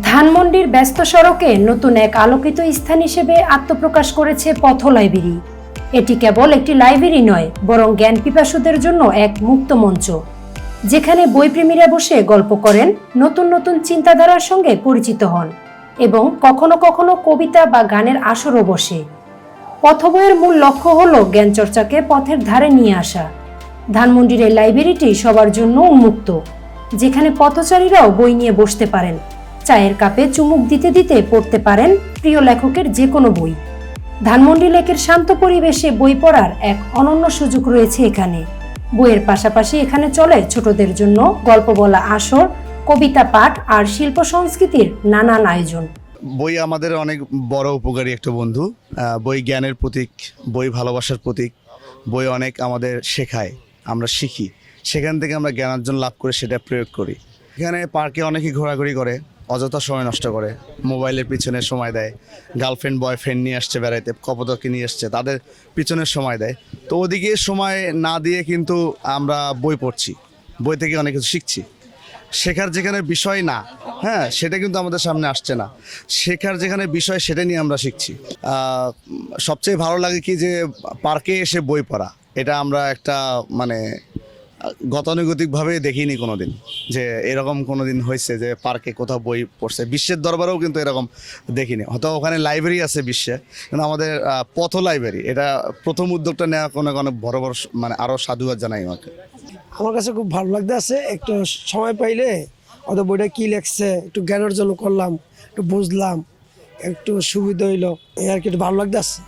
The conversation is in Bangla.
ধানমন্ডির ব্যস্ত সড়কে নতুন এক আলোকিত স্থান হিসেবে আত্মপ্রকাশ করেছে পথ লাইব্রেরি। এটি কেবল একটি লাইব্রেরি নয়, বরং জ্ঞান পিপাসুদের জন্য এক মুক্ত মঞ্চ। যেখানে বইপ্রেমীরা বসে গল্প করেন, নতুন নতুন চিন্তাধারার সঙ্গে পরিচিত হন এবং কখনো কখনো কবিতা বা গানের আসরও বসে। পথবইয়ের মূল লক্ষ্য হল জ্ঞান চর্চাকে পথের ধারে নিয়ে আসা। ধানমন্ডির এই লাইব্রেরিটি সবার জন্য উন্মুক্ত, যেখানে পথচারীরাও বই নিয়ে বসতে পারেন। চায়ের কাপে চুমুক দিতে দিতে পড়তে পারেন প্রিয় লেখকের যে কোনো বই। ধানমন্ডি লেকের শান্ত পরিবেশে বই পড়ার এক অনন্য সুযোগ রয়েছে এখানে। বইয়ের পাশাপাশি এখানে চলে ছোটদের জন্য গল্প বলা আসর, কবিতা পাঠ আর শিল্প সংস্কৃতির নানান আয়োজন। বই আমাদের অনেক বড় উপকারী একটা বন্ধু। বই জ্ঞানের প্রতীক, বই ভালোবাসার প্রতীক, বই অনেক আমাদের শেখায়, আমরা শিখি। সেখান থেকে আমরা জ্ঞানার্জন লাভ করে সেটা প্রয়োগ করি। এখানে পার্কে অনেকেই ঘোরাঘুরি করে অযথা সময় নষ্ট করে। মোবাইলের পিছনে সময় দেয়। গার্লফ্রেন্ড, বয়ফ্রেন্ড নিয়ে আসছে বেড়াইতে কপদকে নিয়ে আসছে, তাদের পিছনে সময় দেয়। তো ওদিকে সময় না দিয়ে কিন্তু আমরা বই পড়ছি। বই থেকে অনেক কিছু শিখছি। শেখার যেখানে বিষয় না হ্যাঁ সেটা কিন্তু আমাদের সামনে আসছে না। শেখার যেখানে বিষয়, সেটা নিয়ে আমরা শিখছি। সবচেয়ে ভালো লাগে কি যে, পার্কে এসে বই পড়া। এটা আমরা একটা মানে গতানুগতিকভাবে দেখিনি কোনো দিন যে এরকম কোনো দিন হয়েছে যে পার্কে কোথাও বই পড়ছে। বিশ্বের দরবারেও কিন্তু এরকম দেখিনি। হয়তো ওখানে লাইব্রেরি আছে বিশ্বে, কিন্তু আমাদের পথ লাইব্রেরি এটা প্রথম উদ্যোগটা নেওয়া কোনো কোনো বড় বড় মানে আরও সাধুবাদ জানাই আমাকে। আমার কাছে খুব ভালো লাগতে আছে, একটু সময় পাইলে ওদের বইটা কি লেখছে, একটু জ্ঞান অর্জন করলাম, একটু বুঝলাম, একটু সুবিধা হইল, এই আর কি একটু ভালো লাগতে আছে।